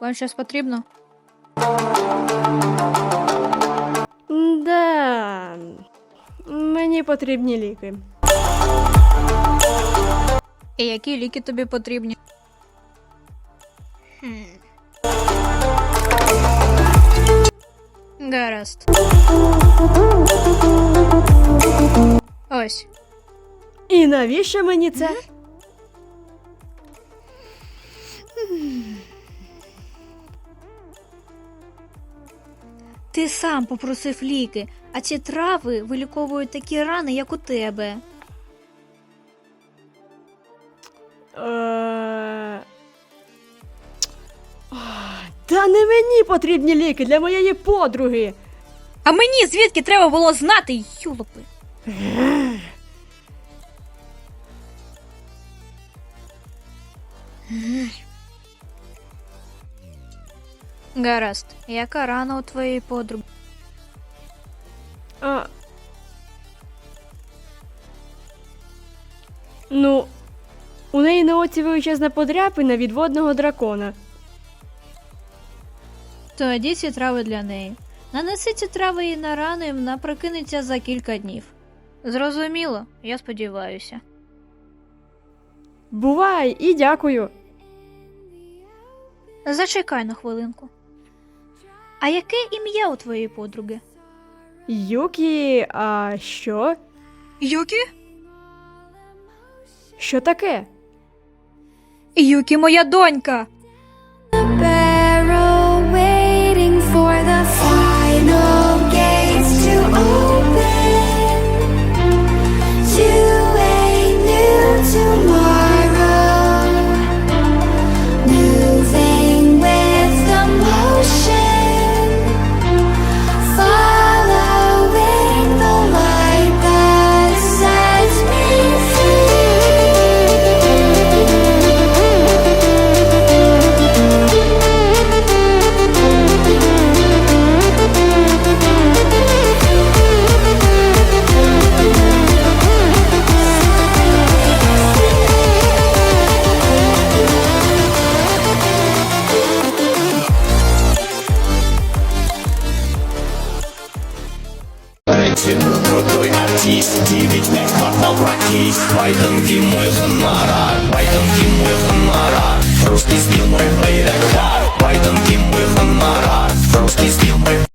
Вам щось потрібно? Да. Мені потрібні ліки. І які ліки тобі потрібні? Хм. Гаразд. Ось. І навіщо мені це? Ти сам попросив ліки, а ці трави виліковують такі рани, як у тебе. Е, Та не мені потрібні ліки для моєї подруги. А мені звідки треба було знати, юлопи? Гаразд, яка рана у твоєї подруги? А... Ну, у неї на оці величезна подряпина від водного дракона. Тоді ці трави для неї. Нанеси ці трави їй на рану і вона прокинеться за кілька днів. Зрозуміло, я сподіваюся. Бувай і дякую. Зачекай на хвилинку. А яке ім'я у твоєї подруги? Юкі, а що? Юкі? Що таке? Юкі, моя донька. Крутой артист, девять лет квартал братись Байденки мой гонорар, байденки мой гонорар. Русский стил мой русский стил мой